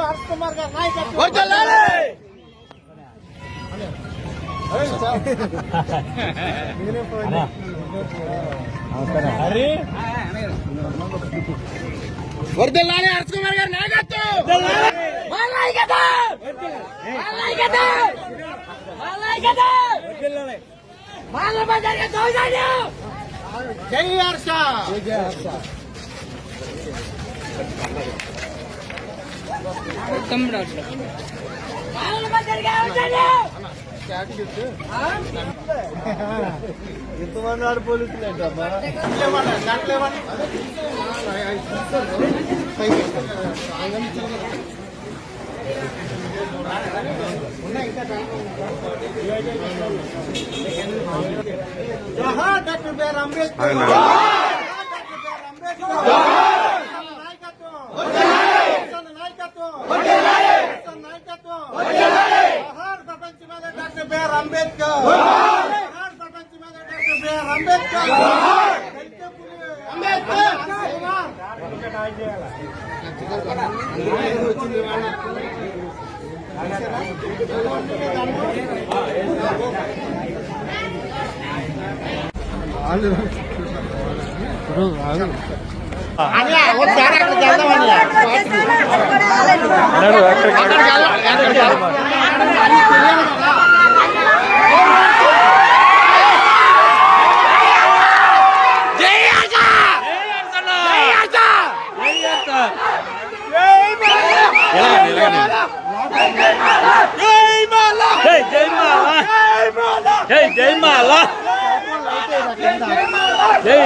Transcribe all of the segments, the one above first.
హర్ష్ కుమార్ గారి నాయకత్వం వర్ధిల్లాలి హర్ష్ కుమార్ గారి నాయకత్వం! బజార్కి దౌర్జన్యం! జై హర్ష దౌర్జన్యం! ఎంతమంది ఆడ పోలీసులు డాక్టర్ బిఆర్ అంబేద్కర్ జోహార్ డాక్టర్ బిఆర్ అంబేద్కర్ నాయకత్వం నాయకత్వం నాయకత్వం జోహార్ ప్రపంచ మీద డాక్టర్ బిఆర్ అంబేద్కర్. అంబేద్కర్ అక్కడికి వెళ్దామని అక్కడికి వెళ్ళాలి అక్కడికి వెళ్ళాలి జై జై మాలా జై జై మాలా జై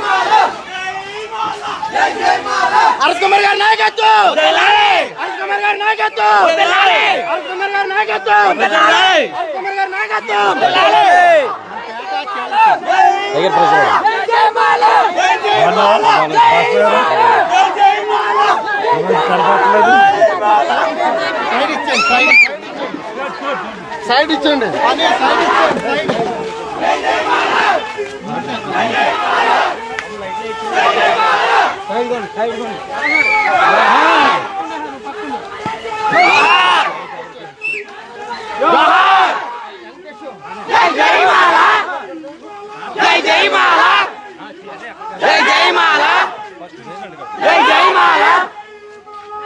మాలా జై జై మాలా హర్ష్ కుమార్ గారి నాయకత్వం! హర్ష్ కుమార్ గారి నాయకత్వం! హర్ష్ కుమార్ గారి నాయకత్వం! హర్ష్ కుమార్ గారి నాయకత్వం! సైడ్ ఇచ్చండి సైడ్ సైడ్ ఇచ్చండి సైడ్ ఇచ్చండి సైడ్ జై సైడ్ ఇచ్చండి జై జై మాల. జై జై మాల. జై జై మాల.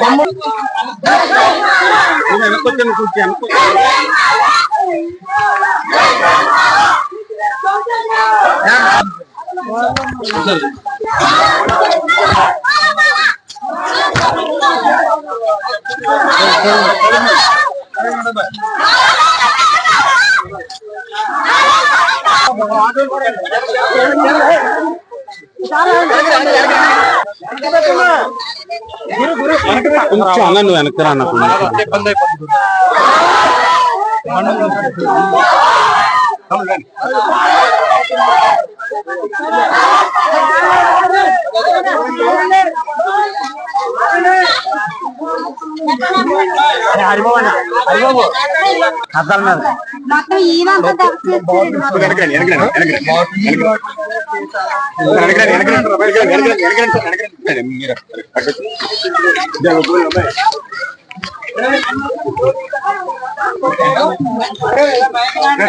తమ్ముడు చెప్పుతారు చెప్పండి కొంచెం అన్న నువ్వు వెనక్కి రా అన్న ఇబ్బంది అయిపోతుంది మొత్తం ఈయనంతా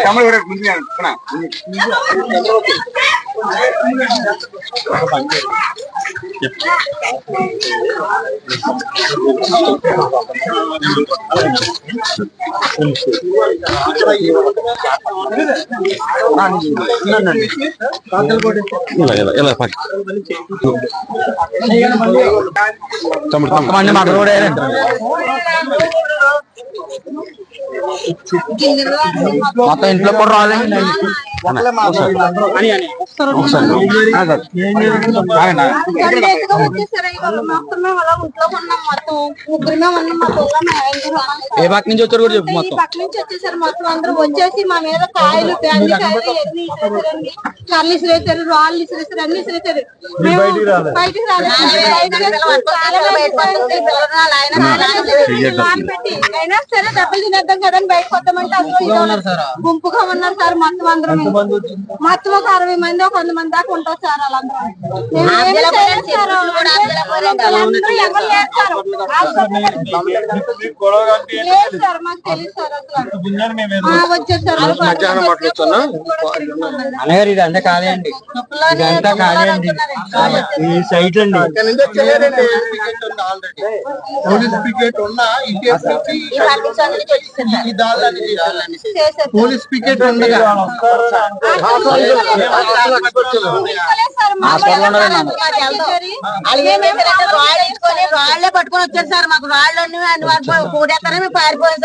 తమ్ముడు తమ్ముడు మంది 我把它。మాటలు కూడా వేయాలంట. మొత్తం ఇంట్లో కూడా రాలేదు గంటేసుగా ఏ పక్క నుంచి వచ్చారు కూడా చెప్పు మొత్తం. ఈ పక్క నుంచి వచ్చేసారు మొత్తం అందరూ. వచ్చేసి మా మీద కాయలు అన్ని కాయలు ఎన్ని ఇసిరేసారండి కళ్ళు ఇసిరేసారు రాళ్ళు ఇసిరేసారు అన్ని ఇసిరేసారు. బయటికి రాలేదు. అయినా సరే దెబ్బలు తినేద్దాం బయటకు వద్దామంటే అసలు. గుంపుగా ఉన్నారు సార్. మొత్తం అందరూ మొత్తం ఒక అరవై మంది ఒక వంద మంది దాకా ఉంటారు సార్ వాళ్ళందరూ. అన్నగారు ఇది అంతా అండి ఇదంతా అండి ఈ సైట్ అండి పోలీస్ పికెట్ ఉన్నా ఇండియన్స్ నుంచి ఈ దాళ్ళని చేశారు పోలీస్ పికెట్ ఉండగా రాళ్ళే పట్టుకొని వచ్చారు సార్ మాకు రాళ్ళు మేము పారిపోయాం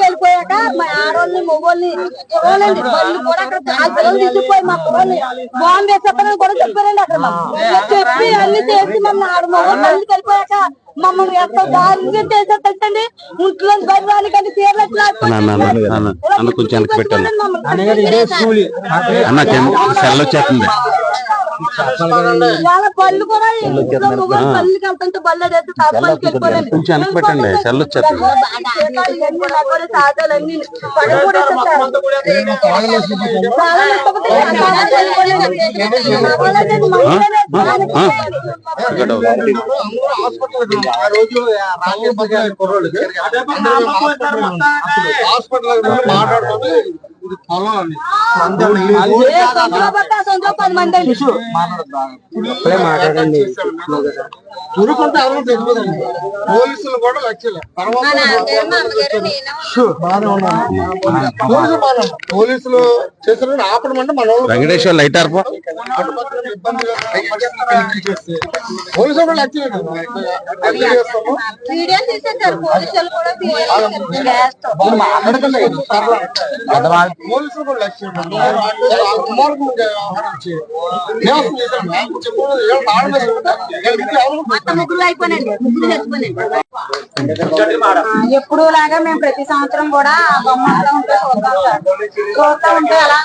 వెళ్ళిపోయాక మా మొగోళ్ళని కూడా అక్కడ ఆ పిల్లలు తీసుకుపోయి మా పిల్లల్ని బాంబు వేసేస్తారని కూడా చెప్పారండి అక్కడ అన్ని చేసి మమ్మల్ని ఆడ మొగోళ్ళు పనికి వెళ్ళిపోయాక మమ్మల్ని ఎంత దారుణంగా చేసేటండి ఇంట్లో ఎట్లా అన్న కొంచెం వెనక్కి పెట్టాను అన్న సెల్ వచ్చేస్తుంది. వాళ్ళ పళ్ళు కూడా ఇంట్లో మొగోళ్ళు పళ్ళకి వెళ్తుంటే బళ్ళు అదేస్తే తాపడానికి వెళ్ళిపోయారండి. కొంచెం వెనక్కి పెట్టండి. సెల్ వచ్చేస్తుంది. సాధాలన్నీ ఇక్కడ హాస్పిటల్ ఆ రోజు బజార్ కుర్రోళ్ళకి హాస్పిటల్ మాట్లాడుతుంది ఇది పొలం అండి మాట్లాడండి. చురుకుంటే ఎవరో తెలియదండి పోలీసులు కూడా లక్ష్యం పోలీసులు చేసిన ఆపడం అంటే మన వెంకటేశ్వర లైట్ ఆర్పో? పోలీసులు కూడా లక్ష్యం కదా పోలీసులు కూడా లక్ష్యం ఆహారం ఎప్పుడు లాగా మేము ప్రతి సంవత్సరం కూడా ఆ బొమ్మ అలా ఉంటే చూద్దాం సార్. చూస్తా ఉంటే అలా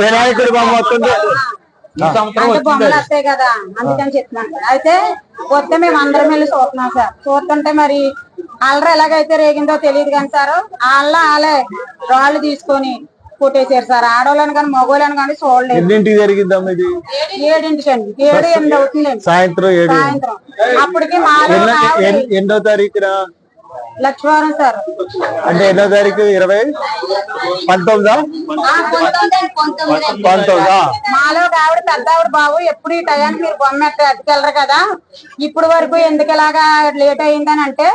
వినాయకుడి బొమ్మ వస్తుంది. బొమ్మలు వస్తాయి కదా అందుకని చెప్తున్నాను. అయితే వస్తే మేము అందరం వెళ్ళి చూస్తున్నాం సార్. చూస్తుంటే మరి అల్లరి ఎలాగైతే రేగిందో తెలియదు కానీ సార్ వాళ్ళ వాళ్ళే రాళ్ళు తీసుకొని కొట్టేశారు సార్. ఆడవాళ్ళని కానీ మగవాళ్ళని కానీ చూడలేదు. ఎన్నింటికి జరిగిద్దాం ఇది? ఏడింటికండి ఏడు ఎనిమిది అవుతుందండి. సాయంత్రం ఏడు. సాయంత్రం. అప్పటికి మాలో ఎన్నో- తారీఖున? లక్ష్మీవారం సార్. అంటే ఎన్నో తారీఖు? ఇరవై? పంతొమ్మిదా? అండి, అండి. మాలో ఆవిడ పెద్ద ఆవిడ బాబు ఎప్పుడు ఈ టయానికి మీరు బొమ్మ ఎట్ట ఎత్తుకెళ్ళరు కదా? ఇప్పుడు వరకు ఎందుకు ఇలాగా లేట్ అయిందని అంటే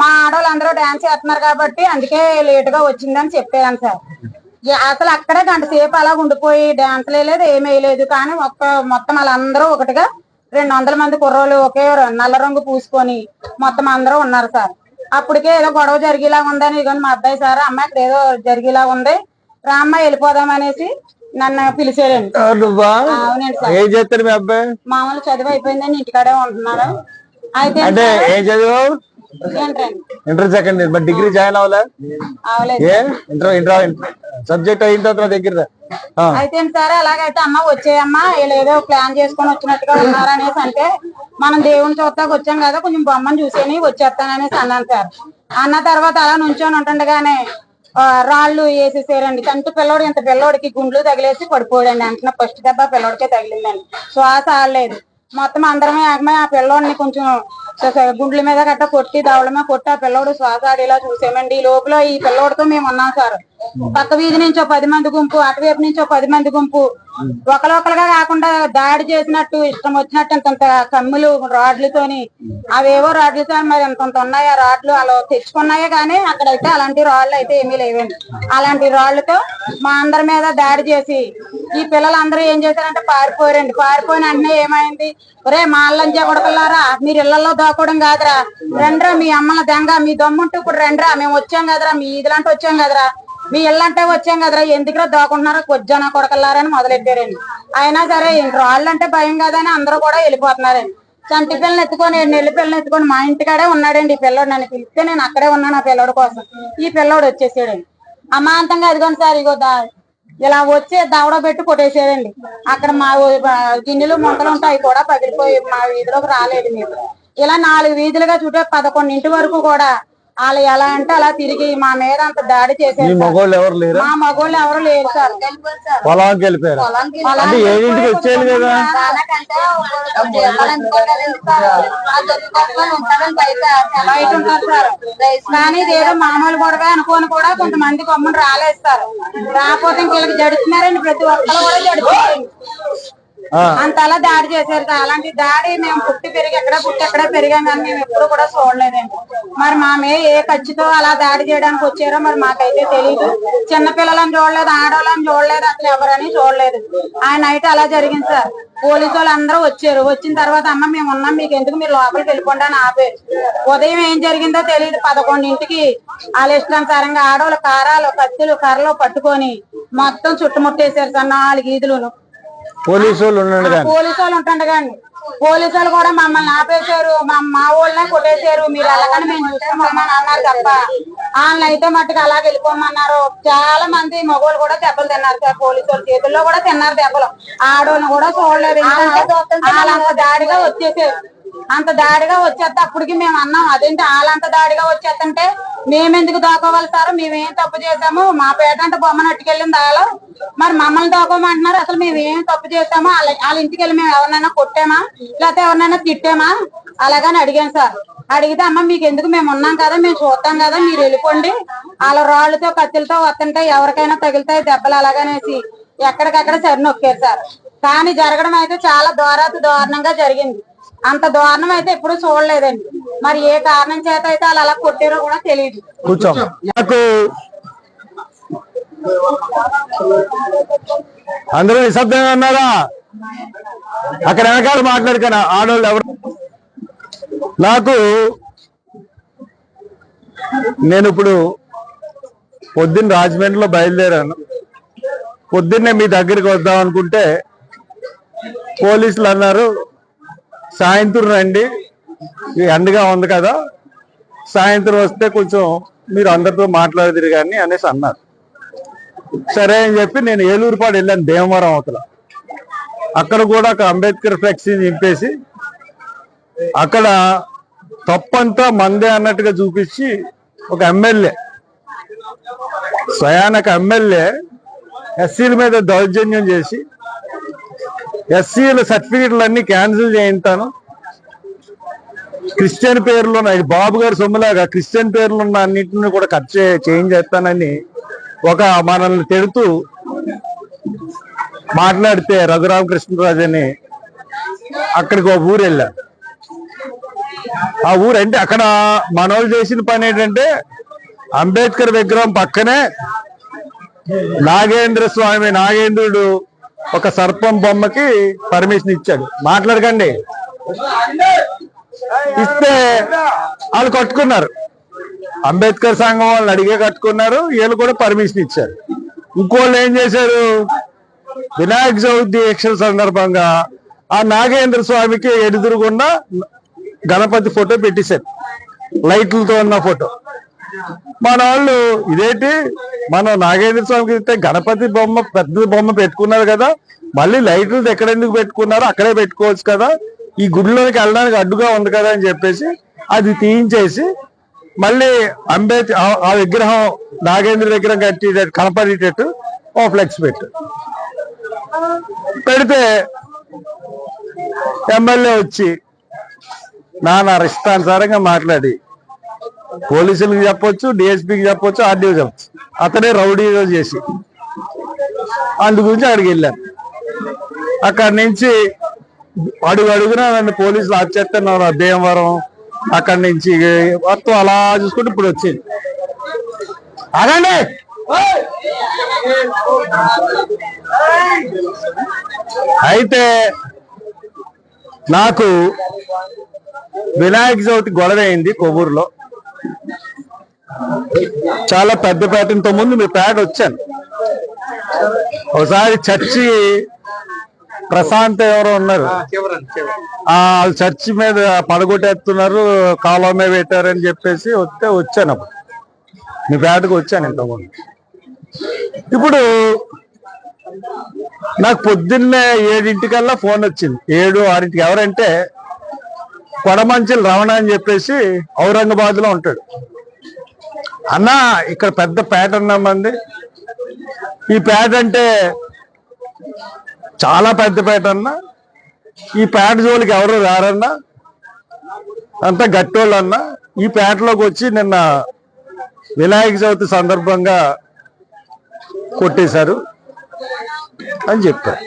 మా ఆడవాళ్ళు అందరూ డాన్స్ చేస్తున్నారు కాబట్టి అందుకే లేట్గా వచ్చిందని చెప్పాను సార్. అసలు అక్కడే గంట సేపు అలా ఉండిపోయి డాన్స్ లేదు ఏమీ లేదు. కానీ ఒక్క మొత్తం వాళ్ళందరూ ఒకటిగా రెండు వందల మంది కుర్రోళ్ళు ఒకే నల్ల రంగు పూసుకొని మొత్తం అందరూ ఉన్నారు సార్. అప్పటికే ఏదో గొడవ జరిగేలా ఉందని ఇదిగోండి మా అబ్బాయి సార్ అమ్మాయి ఇక్కడ ఏదో జరిగేలా ఉంది. రామ్మ వెళ్ళిపోదాం అనేసి నన్ను పిలిచారండి. అవునండి సార్. ఏం చేస్తాడు మీ అబ్బాయి? మామూలు చదువు అయిపోయిందని ఇంటికాడే ఉంటున్నారు అయితే అంటే ఏం చదువు? ఇంటర్ సెకండ్ ఇయర్ మరి డిగ్రీ జాయిన్ అవ్వలే? ఏ? ఇంటర్ ఇంటర్ సబ్జెక్ట్ అయిన తర్వాత దగ్గర. అయితే సరే అలాగైతే అమ్మ వచ్చేయమ్మా. వీళ్ళు ఏదో ప్లాన్ చేసుకొని వచ్చినట్టుగా ఉన్నారనేసి అంటే మనం దేవుని చూస్తాకు వచ్చాం కదా కొంచెం బొమ్మను చూసేని వచ్చేస్తాననేసి అన్నాను సార్. అన్న తర్వాత అలా నుంచొని ఉంటుండగానే రాళ్ళు వేసేసారండి చంటి పిల్లోడు ఇంత పిల్లోడికి గుండ్లు తగిలేసి పడిపోయాడండి. అంటున్న ఫస్ట్ దెబ్బ పిల్లోడికే తగిలిందండి. శ్వాస ఆడలేదు. మొత్తం అందరమే ఆగమే ఆ పిల్లోడిని కొంచెం స- గుండ్ల మీద గట్ట కొట్టి దవడ మీద కొట్టి ఆ పిల్లోడు శ్వాస ఆడేలా చూసామండి. ఈ లోపల ఈ పిల్లోడితో మేము ఉన్నాం సార్. పక్క వీధి నుంచి ఒక పది మంది గుంపు అటువైపు నుంచి ఒక పది మంది గుంపు. ఒకరొకరుగా కాకుండా దాడి చేసినట్టు ఇష్టం వచ్చినట్టు ఇంత కమ్ములు రాడ్లతోని అవేవో రాడ్లతో మరి ఇంత ఉన్నాయి ఆ రాడ్లు? అలా తెచ్చుకున్నాయే కానీ అక్కడైతే అలాంటి రాళ్ళు అయితే ఏమీ లేవండి. అలాంటి రాళ్ళతో మా అందరి మీద దాడి చేసి ఈ పిల్లలందరూ ఏం చేశారంటే పారిపోయారండి. పారిపోయిన వెంటనే ఏమైంది? ఒరే మా అల్లంజా కొడకల్లారా మీరు ఇళ్ళలో దాక్కోవడం కాదురా. రండ్రా మీ అమ్మ దెంగ మీ దమ్ముంటూ ఇప్పుడు రండ్రా మేము వచ్చాం కదరా మీ ఇదిలాంటి వచ్చాం కదరా. మీ ఇల్లంటే వచ్చాం కదరా ఎందుకురా దాకుంటున్నారా కొజ్జానా కొడకల్లారని మొదలెట్టారండి. అయినా సరే రాళ్ళు అంటే భయం కాదని అందరూ కూడా వెళ్ళిపోతున్నారండి. చంటి పిల్లని ఎత్తుకొని నెల్లి పిల్లని ఎత్తుకొని మా ఇంటికాడే ఉన్నాడండి ఈ పిల్లోడు నన్ను పిలిస్తే నేను అక్కడే ఉన్నాను ఆ పిల్లోడు కోసం. ఈ పిల్లోడు వచ్చేసాడండి. అమాంతంగా అదిగోండి సార్ ఇగో దా ఇలా వచ్చి దవడ పెట్టి కొట్టేసాడండి. అక్కడ మా గిన్నెలు మొక్కలు ఉంటాయి కూడా పగిలిపోయి మా వీధిలోకి రాలేదు మీరు ఇలా నాలుగు వీధులుగా చుట్టే పదకొండింటి వరకు కూడా వాళ్ళు ఎలా అంటే అలా తిరిగి మా మీద అంత దాడి సార్. లేరా? మా మగోళ్ళు ఎవరు లేరు సార్. పొలానికి వెళ్ళిపోయారు? అంటే ఏడింటికి వచ్చేయాలి కదా? బయట ఉంటారు సార్. కానీ ఇదేదో మామూలు గొడవ అనుకోని కూడా కొంతమంది కొమ్మని రాలేస్తారు రాకపోతే ఇంక జడుతున్నారండి ప్రతి ఒక్కరు కూడా జడుతున్నారండి ఆ. అంతలా దాడి చేశారు. సార్. అలాంటి దాడి మేము పుట్టి పెరిగి ఎక్కడ పుట్టి ఎక్కడ పెరిగాం కానీ మేము ఎప్పుడు కూడా చూడలేదండి. మరి మా ఏ ఖర్చుతో అలా దాడి చేయడానికి వచ్చారో మరి మాకైతే తెలియదు చిన్న పిల్లలని చూడలేదు ఆడవాళ్ళని చూడలేదు అసలు ఎవరని చూడలేదు. ఆ నైట్ అలా జరిగింది సార్. పోలీసు వాళ్ళు అందరూ వచ్చారు. వచ్చిన తర్వాత అమ్మ మేము ఉన్నాం మీకు ఎందుకు మీరు లోపలికి వెళ్ళిపోండి అని ఆపేరు. ఉదయం ఏం జరిగిందో తెలియదు పదకొండింటికి వాళ్ళ ఇష్టానుసారంగా ఆడవాళ్ళు కారాలు కత్తులు కర్రలు పట్టుకొని మొత్తం చుట్టుముట్టేశారు సార్. నాలుగు ఈదులు పోలీసు వాళ్ళు ఉన్నాడు కానీ పోలీసు వాళ్ళు ఉంటుండగా పోలీసు వాళ్ళు కూడా మమ్మల్ని ఆపేశారు. మా మా వాళ్ళనే కొట్టేశారు. మీరు వెళ్ళగానే మేము చూస్తామని అన్నారు తప్ప. వాళ్ళని అయితే మట్టుకు అలా వెళ్ళిపోమన్నారు. చాలా మంది మగవాళ్ళు కూడా దెబ్బలు తిన్నారు సార్. పోలీసు వాళ్ళ చేతుల్లో కూడా తిన్నారు దెబ్బలు. ఆడోళ్ళని కూడా చూడలేదు. వాళ్ళంత దాడిగా వచ్చేసారు. అంత దాడిగా వచ్చేస్తే అప్పటికి మేము అన్నాం. అదేంటి వాళ్ళంత దాడిగా వచ్చేస్తుంటే మేమెందుకు దాకోవాలి సార్? మేమేం తప్పు చేసాము మా పేట అంటే బొమ్మను అట్టుకెళ్ళింది వాళ్ళు మరి మమ్మల్ని దాకోమంటున్నారు. అసలు మేము ఏం తప్పు చేసాము వాళ్ళ వాళ్ళ ఇంటికి వెళ్ళి మేము ఎవరినైనా కొట్టామా? లేకపోతే ఎవరినైనా తిట్టామా? అలాగని అడిగాం సార్. అడిగితే అమ్మ మీకు ఎందుకు మేము ఉన్నాం కదా మేము చూస్తాం కదా మీరు వెళ్ళిపోండి. వాళ్ళ రాళ్ళతో కత్తులతో వస్తుంటే ఎవరికైనా తగులుతాయి దెబ్బలు అలాగనేసి ఎక్కడికక్కడ సరి నొక్కారు సార్. కానీ జరగడం అయితే చాలా దారాతి దారుణంగా జరిగింది. అంత దారుణం అయితే ఎప్పుడు చూడలేదండి. మరి ఏ కారణం చేత అయితే వాళ్ళు అలా కొట్టారో కూడా తెలియదు కూర్చో. నాకు అందరూ నిశ్శబ్దంగా ఉన్నారా? అక్కడ వెనకాల మాట్లాడుకున్నా ఆడవాళ్ళు ఎవరు? నాకు నేను ఇప్పుడు పొద్దున్న రాజమండ్రిలో బయలుదేరాను. పొద్దున్నే మీ దగ్గరికి వద్దాం అనుకుంటే పోలీసులు అన్నారు సాయంత్రం రండి. ఎండగా ఉంది కదా. సాయంత్రం వస్తే కొంచెం మీరు అందరితో మాట్లాడదురు కానీ అనేసి అన్నారు. సరే అని చెప్పి నేను ఏలూరుపాడు వెళ్ళాను భీమవరం అవతల. అక్కడ కూడా ఒక అంబేద్కర్ ఫ్లెక్సీ నింపేసి అక్కడ తప్పంతా మందే అన్నట్టుగా చూపించి ఒక ఎమ్మెల్యే స్వయానక ఎమ్మెల్యే ఎస్సీల మీద దౌర్జన్యం చేసి ఎస్సీల సర్టిఫికెట్లు అన్ని క్యాన్సిల్ చేయించాను క్రిస్టియన్ పేర్లు ఉన్నాయి. బాబు గారి సొమ్ములాగా క్రిస్టియన్ పేర్లు ఉన్న అన్నింటిని కూడా కట్ చే చేంజ్ చేస్తానని ఒక మనల్ని తిడుతూ మాట్లాడితే రఘురామకృష్ణరాజు అని అక్కడికి ఒక ఊరు వెళ్ళా. ఆ ఊరు అంటే అక్కడ మనోళ్ళు చేసిన పని ఏంటంటే అంబేద్కర్ విగ్రహం పక్కనే నాగేంద్ర స్వామి నాగేంద్రుడు ఒక సర్పం బొమ్మకి పర్మిషన్ ఇచ్చాడు. మాట్లాడకండి. ఇస్తే వాళ్ళు కట్టుకున్నారు. అంబేద్కర్ సంఘం వాళ్ళు అడిగే కట్టుకున్నారు. వీళ్ళు కూడా పర్మిషన్ ఇచ్చారు. ఇంకోళ్ళు ఏం చేశారు? వినాయక చవితి దీక్షల సందర్భంగా ఆ నాగేంద్ర స్వామికి ఎదురుగుండా గణపతి ఫోటో పెట్టేశారు. లైట్లతో ఉన్న ఫోటో. మన వాళ్ళు ఇదేంటి? మన నాగేంద్ర స్వామికి ఇస్తే గణపతి బొమ్మ పెద్ద బొమ్మ పెట్టుకున్నారు కదా. మళ్ళీ లైట్లు ఎక్కడ ఎందుకు పెట్టుకున్నారో అక్కడే పెట్టుకోవచ్చు కదా. ఈ గుడిలోకి వెళ్ళడానికి అడ్డుగా ఉంది కదా అని చెప్పేసి అది తీయించేసి మళ్ళీ అంబేద్కర్ ఆ- ఆ విగ్రహం నాగేంద్ర విగ్రహం కట్టి కనపడేటట్టు ఓ ఫ్లెక్స్ పెట్టు. పెడితే ఎమ్మెల్యే వచ్చి నాన్న ఇష్టానుసారంగా మాట్లాడి. పోలీసులకు చెప్పొచ్చు డిఎస్పీకి చెప్పొచ్చు ఆర్డీఓ చెప్పచ్చు. అతనే రౌడీ చేసి అందు గురించి అక్కడికి వెళ్ళాను అక్కడి నుంచి అడుగు అడుగున నన్ను పోలీసులు అచ్చేస్తున్నారు భీమవరం అక్కడి నుంచి మొత్తం అలా చూసుకుంటే ఇప్పుడు వచ్చింది. అదండి అయితే నాకు వినాయక చవితి గొడవ అయింది కొవ్వూరులో. చాలా పెద్ద పేటంతో ముందు మీ పేట వచ్చాను. ఒకసారి చర్చి ప్రశాంత్ ఎవరో ఉన్నారు. వాళ్ళు చర్చి మీద పడగొట్టేస్తున్నారు కాలువ మీద పెట్టారని చెప్పేసి వస్తే వచ్చాను అప్పుడు. మీ పేటకు వచ్చాను ఇంతకుముందు. ఇప్పుడు నాకు పొద్దున్నే ఏడింటికల్లా ఫోన్ వచ్చింది. ఏడు ఆరింటికి ఎవరంటే కొడమంచిల రమణ అని చెప్పేసి ఔరంగాబాద్లో ఉంటాడు. అన్న ఇక్కడ పెద్ద పేట ఉన్నామంది ఈ పేట అంటే చాలా పెద్ద పేట అన్న. ఈ పేట జోలికి ఎవరు రారన్నా? అంతా గట్టోళ్ళు అన్న. ఈ పేటలోకి వచ్చి నిన్న వినాయక చవితి సందర్భంగా కొట్టేశారు అని చెప్పారు.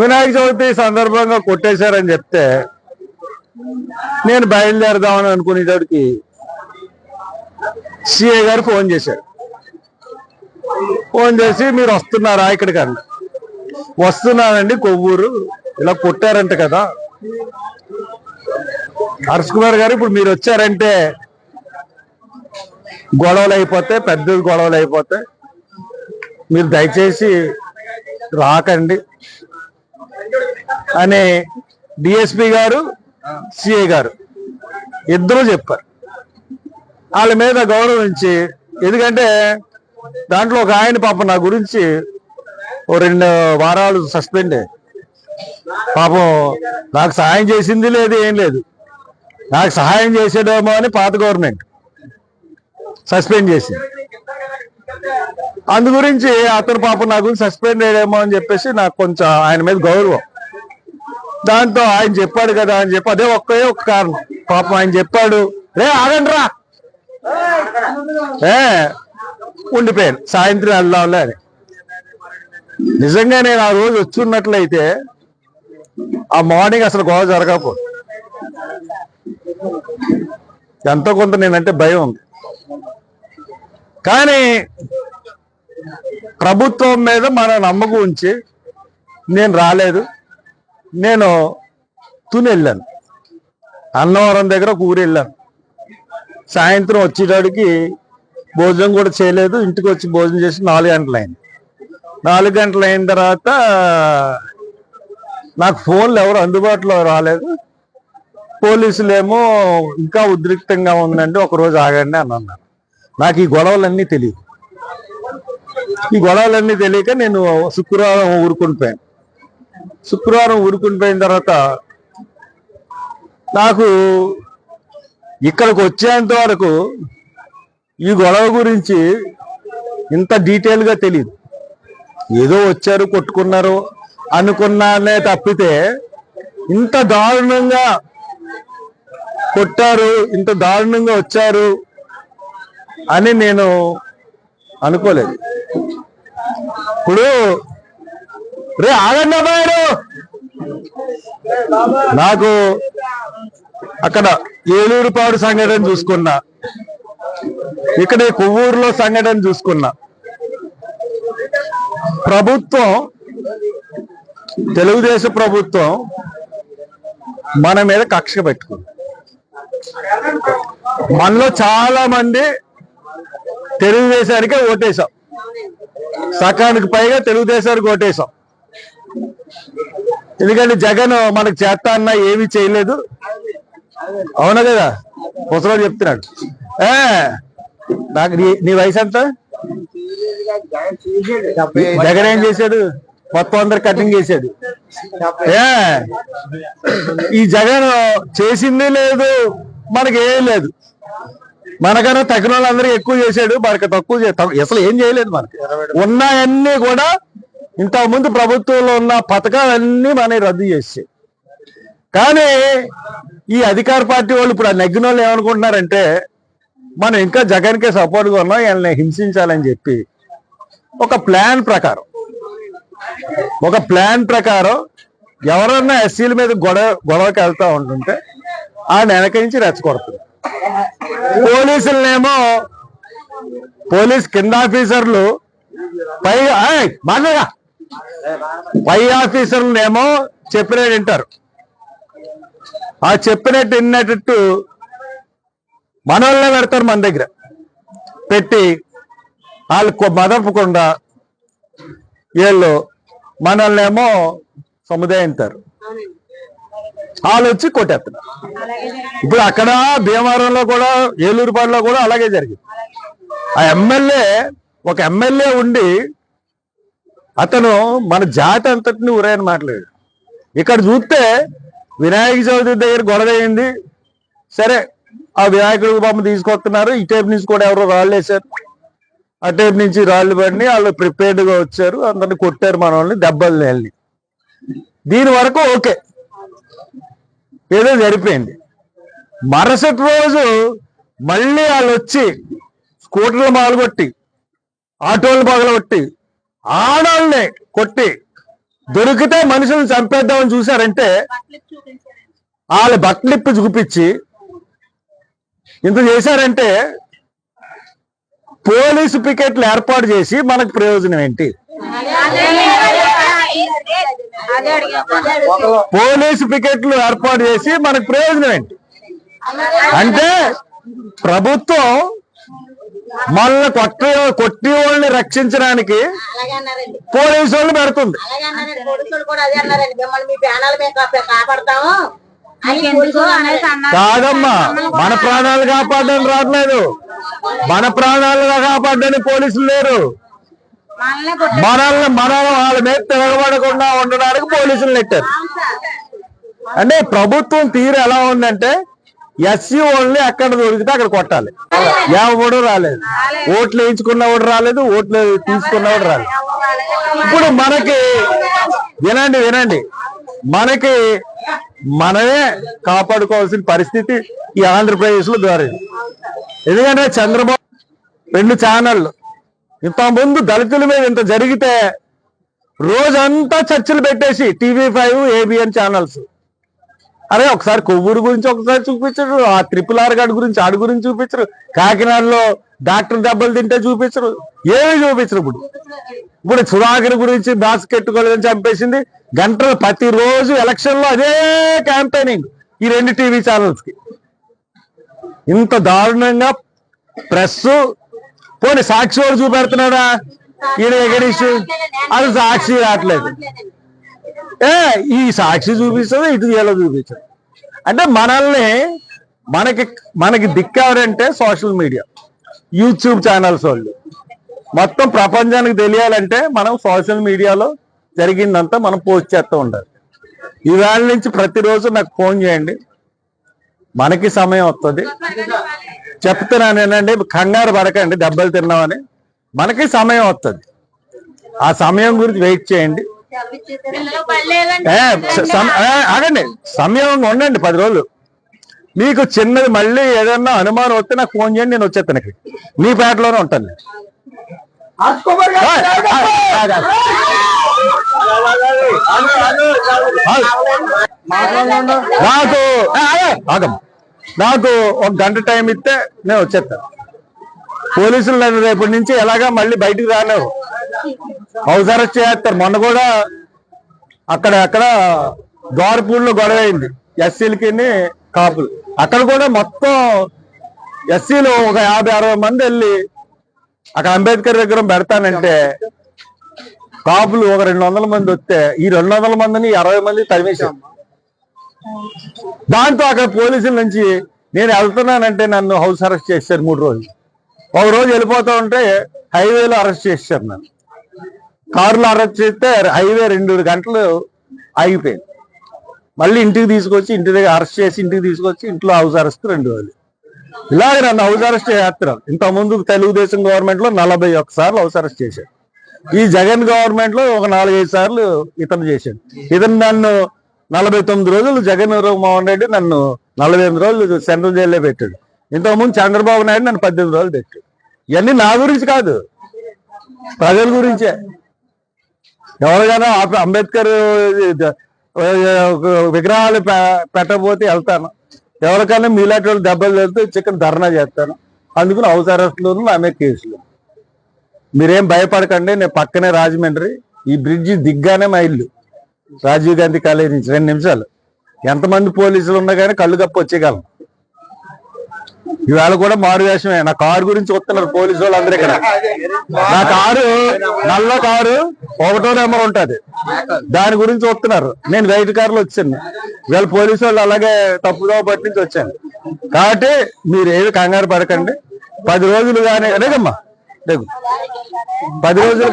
వినాయక చవితి సందర్భంగా కొట్టేశారని చెప్తే నేను బయలుదేరదామని అనుకునేటడికి సిఏ గారు ఫోన్ చేశారు. ఫోన్ చేసి మీరు వస్తున్నారా ఇక్కడికి అన్న వస్తున్నానండి కొవ్వూరు. ఇలా కొట్టారంట కదా. హర్ష్ కుమార్ గారు ఇప్పుడు మీరు వచ్చారంటే గొడవలు అయిపోతే పెద్ద గొడవలు అయిపోతే మీరు దయచేసి రాకండి అని డిఎస్పి గారు సిఐ గారు. ఇద్దరు చెప్పారు. వాళ్ళ మీద గౌరవించి ఎందుకంటే దాంట్లో ఒక ఆయన పాపం నా గురించి ఓ రెండు వారాలు సస్పెండ్ పాపం నాకు సహాయం చేసింది లేదు ఏం లేదు. నాకు సహాయం చేసేదేమో అని పాత గవర్నమెంట్ సస్పెండ్ చేసింది. అందు గురించి అతను పాపం నా గురించి సస్పెండ్ అయ్యేమో అని చెప్పేసి నాకు కొంచెం ఆయన మీద గౌరవం. దాంతో ఆయన చెప్పాడు కదా అని చెప్పి అదే ఒక్క ఒక కారణం. పాపం ఆయన చెప్పాడు. రే ఆగండి రా. ఏ ఉండిపోయాను. సాయంత్రం వెళ్దాంలే అని. నిజంగా నేను ఆ రోజు వచ్చి ఉన్నట్లయితే ఆ మార్నింగ్ అసలు గొడవ జరగకపోదు. ఎంతో కొంత నేనంటే భయం ఉంది. కానీ ప్రభుత్వం మీద మన నమ్మకం ఉంచి నేను రాలేదు. నేను తుని వెళ్ళాను అన్నవరం దగ్గర ఒక ఊరు వెళ్ళాను. సాయంత్రం వచ్చేటాడికి భోజనం కూడా చేయలేదు. ఇంటికి వచ్చి భోజనం చేసి నాలుగు గంటలు అయింది. నాలుగు గంటలు అయిన తర్వాత నాకు ఫోన్లు ఎవరు అందుబాటులో రాలేదు. పోలీసులు ఏమో ఇంకా ఉద్రిక్తంగా ఉందండి ఒక రోజు ఆగండి అని అన్నారు. నాకు ఈ గొడవలన్నీ తెలియదు. ఈ గొడవలన్నీ తెలియక నేను శుక్రవారం ఊరుకుని పోయాను. శుక్రవారం ఊరుకుని పోయిన తర్వాత నాకు ఇక్కడికి వచ్చేంత వరకు ఈ గొడవ గురించి ఇంత డీటెయిల్గా తెలియదు ఏదో వచ్చారు కొట్టుకున్నారు అనుకున్నానే తప్పితే ఇంత దారుణంగా కొట్టారు ఇంత దారుణంగా వచ్చారు అని నేను అనుకోలేదు. ఇప్పుడు రే ఆగండి అబ్బాయి నాకు అక్కడ ఏలూరుపాడు సంఘటన చూసుకున్నా. ఇక్కడ కొవ్వూరులో సంఘటన చూసుకున్నా. ప్రభుత్వం తెలుగుదేశం ప్రభుత్వం మన మీద కక్ష పెట్టుకుంది. మనలో చాలా మంది తెలుగుదేశానికే ఓటేశాం. సకానికి పైగా తెలుగుదేశానికి ఓటేశాం. ఎందుకంటే జగన్ మనకు చేస్తా అన్నా ఏమీ చేయలేదు. అవునా కదా? ముసలో చెప్తున్నాడు. ఏ నాకు నీ నీ వయసు ఎంత? జగన్ ఏం చేశాడు? మొత్తం అందరు కటింగ్ చేశాడు. ఏ ఈ జగన్ చేసింది లేదు మనకి ఏం లేదు. మనకన్నా తగిన వాళ్ళందరూ ఎక్కువ చేశాడు మనకి తక్కువ తక్కువ- అసలు ఏం చేయలేదు మనకి. ఉన్నాయన్నీ కూడా ఇంతకు ముందు ప్రభుత్వంలో ఉన్న పథకాలన్నీ మన రద్దు చేసాయి కానీ ఈ అధికార పార్టీ వాళ్ళు ఇప్పుడు ఆ నెగ్గిన వాళ్ళు ఏమనుకుంటున్నారంటే మనం ఇంకా జగన్కే సపోర్ట్గా ఉన్నాం వీళ్ళని హింసించాలని చెప్పి ఒక ప్లాన్ ప్రకారం. ఒక ప్లాన్ ప్రకారం ఎవరన్నా ఎస్సీల మీద గొడవ గొడవకి వెళ్తా ఉంటుంటే ఆ వెనక నుంచి రెచ్చగొడుతుంది. పోలీసులనేమో పోలీస్ కింద ఆఫీసర్లు పైగా ఏయ్, మాట్లాడగా పై ఆఫీసర్లనేమో చెప్పినట్టు వింటారు. ఆ చెప్పినట్టు విన్నట్టు వాళ్ళే పెడతారు మన దగ్గర. పెట్టి వాళ్ళు మదపకుండా వీళ్ళు మనల్నేమో సముదాయంతారు. వాళ్ళు వచ్చి కొట్టేస్తారు. ఇప్పుడు అక్కడ భీమవరంలో కూడా ఏలూరుపాడులో కూడా అలాగే జరిగింది. ఆ ఎమ్మెల్యే ఒక ఎమ్మెల్యే ఉండి అతను మన జాతి అంతటిని ఉరేని మాట్లాడు ఇక్కడ చూస్తే వినాయక చవితి దగ్గర గొడవ అయింది. సరే ఆ వినాయకుడి బొమ్మ తీసుకొస్తున్నారు. ఈ టైప్ నుంచి కూడా ఎవరో రాళ్ళు వేశారు. ఆ టైప్ నుంచి రాళ్ళు పడిని వాళ్ళు ప్రిపేర్డ్గా వచ్చారు. అందరిని కొట్టారు మన వాళ్ళని దెబ్బలు వెళ్ళి దీని వరకు ఓకే. ఏదో జరిపోయింది మరుసటి రోజు మళ్ళీ వాళ్ళు వచ్చి స్కూటర్లు మొదలుకొట్టి ఆటోలు మొదలుకొట్టి ఆడవాళ్ళని కొట్టి దొరికితే మనుషులను చంపేద్దామని చూశారంటే వాళ్ళ బట్టలిప్పి చూపించి ఇంత చేశారంటే పోలీసు పికెట్లు ఏర్పాటు చేసి మనకు ప్రయోజనం ఏంటి? పోలీసు పికెట్లు ఏర్పాటు చేసి మనకు ప్రయోజనం ఏంటి? అంటే ప్రభుత్వం మనల్ని కొట్ట కొట్టి వాళ్ళని రక్షించడానికి పోలీసు వాళ్ళని పెడుతుంది. కాదమ్మా మన ప్రాణాలు కాపాడడానికి రావట్లేదు. మన ప్రాణాలు కాపాడడానికి పోలీసులు లేరు. మనల్ని మనం వాళ్ళ మీద తిరగబడకుండా ఉండడానికి పోలీసులు నెట్టారు. అంటే ప్రభుత్వం తీరు ఎలా ఉందంటే ఎస్సీ ఓన్లీ ఎక్కడ దొరికితే అక్కడ కొట్టాలి. ఎవడు రాలేదు. ఓట్లు వేయించుకున్నవాడు రాలేదు ఓట్లు తీసుకున్నవాడు రాలేదు. ఇప్పుడు మనకి వినండి వినండి. మనకి మనమే కాపాడుకోవాల్సిన పరిస్థితి ఈ ఆంధ్రప్రదేశ్లో దొరింది. ఎందుకంటే చంద్రబాబు రెండు ఛానళ్ళు. ఇంత ముందు దళితుల మీద ఇంత జరిగితే రోజంతా చర్చలు పెట్టేసి టీవీ ఫైవ్ ఏబిఎన్ ఛానల్స్. అరే ఒకసారి కొవ్వూరు గురించి ఒకసారి చూపించరు ఆ ట్రిపుల్ ఆర్ గార్డ్ గురించి ఆడు గురించి చూపించరు కాకినాడలో డాక్టర్ దెబ్బలు తింటే చూపించరు ఏమి చూపించరు ఇప్పుడు. ఇప్పుడు సుధాకర్ గురించి బాస్కెట్ గోళం చంపేసింది గంటలు ప్రతిరోజు ఎలక్షన్లో అదే క్యాంపెయినింగ్ ఈ రెండు టీవీ ఛానల్స్కి ఇంత దారుణంగా ప్రెస్ పోనీ సాక్షి వాడు చూపెడుతున్నాడా? ఈయన ఎగడీసు అది సాక్షి రావట్లేదు. ఈ సాక్షి చూపిస్తుంది ఇటు ఎలా చూపించదు. అంటే మనల్ని మనకి మనకి దిక్కెవరంటే సోషల్ మీడియా యూట్యూబ్ ఛానల్స్ వాళ్ళు. మొత్తం ప్రపంచానికి తెలియాలంటే మనం సోషల్ మీడియాలో జరిగిందంతా మనం పోస్ట్ చేస్తూ ఉండాలి. ఈవేళ నుంచి ప్రతిరోజు నాకు ఫోన్ చేయండి. మనకి సమయం వస్తుంది చెప్తున్నాను ఏంటంటే కంగారు పడకండి దెబ్బలు తిన్నామని. మనకి సమయం వస్తుంది ఆ సమయం గురించి వెయిట్ చేయండి. ఆగండి. సమయం ఉండండి పది రోజులు. మీకు చిన్నది మళ్ళీ ఏదన్నా అనుమానం వస్తే నాకు ఫోన్ చేయండి నేను వచ్చేస్తాను ఇక్కడ మీ పేటలోనే ఉంటాను నాకు ఆగమ్మ. నాకు ఒక గంట టైం ఇస్తే నేను వచ్చేస్తాను పోలీసులు నన్ను రేపటి నుంచి ఎలాగా మళ్ళీ బయటికి రాలేవు హౌస్ అరెస్ట్ చేస్తారు. మొన్న కూడా అక్కడ అక్కడ ద్వారపూడిలో గొడవ అయింది. ఎస్సీలకి కాపులు. అక్కడ కూడా మొత్తం ఎస్సీలు ఒక యాభై అరవై మంది వెళ్ళి అక్కడ అంబేద్కర్ దగ్గర పెడతానంటే కాపులు ఒక రెండు వందల మంది వస్తే ఈ రెండు వందల మందిని అరవై మంది తరిమేశాం దాంతో అక్కడ పోలీసుల నుంచి నేను వెళ్తున్నానంటే నన్ను హౌస్ అరెస్ట్ చేశారు మూడు రోజులు. ఒక రోజు వెళ్ళిపోతా ఉంటే హైవేలో అరెస్ట్ చేశారు నన్ను. కార్లు అరెస్ట్ చేస్తే హైవే రెండు గంటలు ఆగిపోయింది. మళ్ళీ ఇంటికి తీసుకొచ్చి ఇంటి దగ్గర అరెస్ట్ చేసి ఇంటికి తీసుకొచ్చి ఇంట్లో హౌస్ అరెస్ట్ రెండు రోజులు ఇలాగే నన్ను హౌస్ అరెస్ట్ చేస్తున్నారు. ఇంతకుముందు ముందు తెలుగుదేశం గవర్నమెంట్లో నలభై ఒక్క సార్లు హౌస్ అరెస్ట్ చేశాడు ఈ జగన్ గవర్నమెంట్లో ఒక నాలుగైదు సార్లు ఇతను చేశాడు. ఇతను నన్ను నలభై తొమ్మిది రోజులు జగన్ మోహన్ రెడ్డి నన్ను నలభై ఎనిమిది రోజులు సెంట్రల్ జైల్లో పెట్టాడు. ఇంతకుముందు చంద్రబాబు నాయుడు నన్ను పద్దెనిమిది రోజులు పెట్టాడు. ఇవన్నీ నా గురించి కాదు. ప్రజల గురించే. ఎవరికైనా అంబేద్కర్ విగ్రహాలు పె- పెట్టకపోతే వెళ్తాను. ఎవరికైనా మీలాంటి వాళ్ళు దెబ్బలు వెళ్తే చికెన్ ధర్నా చేస్తాను. అందుకని హౌస్ అరెస్ట్లోను ఆమె కేసులు. మీరేం భయపడకండి నేను పక్కనే రాజమండ్రి ఈ బ్రిడ్జి దిగ్గానే మా ఇల్లు. రాజీవ్ గాంధీ కాలేజీ నుంచి రెండు నిమిషాలు. ఎంతమంది పోలీసులు ఉన్నా కానీ కళ్ళు తప్ప వచ్చేయగలం ఇవాళ కూడా మారు వేషమే. నా కారు గురించి వస్తున్నారు పోలీసు వాళ్ళు అందరు ఇక్కడ. నా కారు నల్ల కారు ఒకటో నెంబర్ ఉంటది. దాని గురించి వస్తున్నారు. నేను వైట్ కారులో వచ్చాను. వీళ్ళ పోలీసు వాళ్ళు అలాగే తప్పుదో బట్టి నుంచి వచ్చాను. కాబట్టి మీరు ఏమి కంగారు పడకండి. పది రోజులు కానీ అదేగమ్మా రేగు పది రోజులు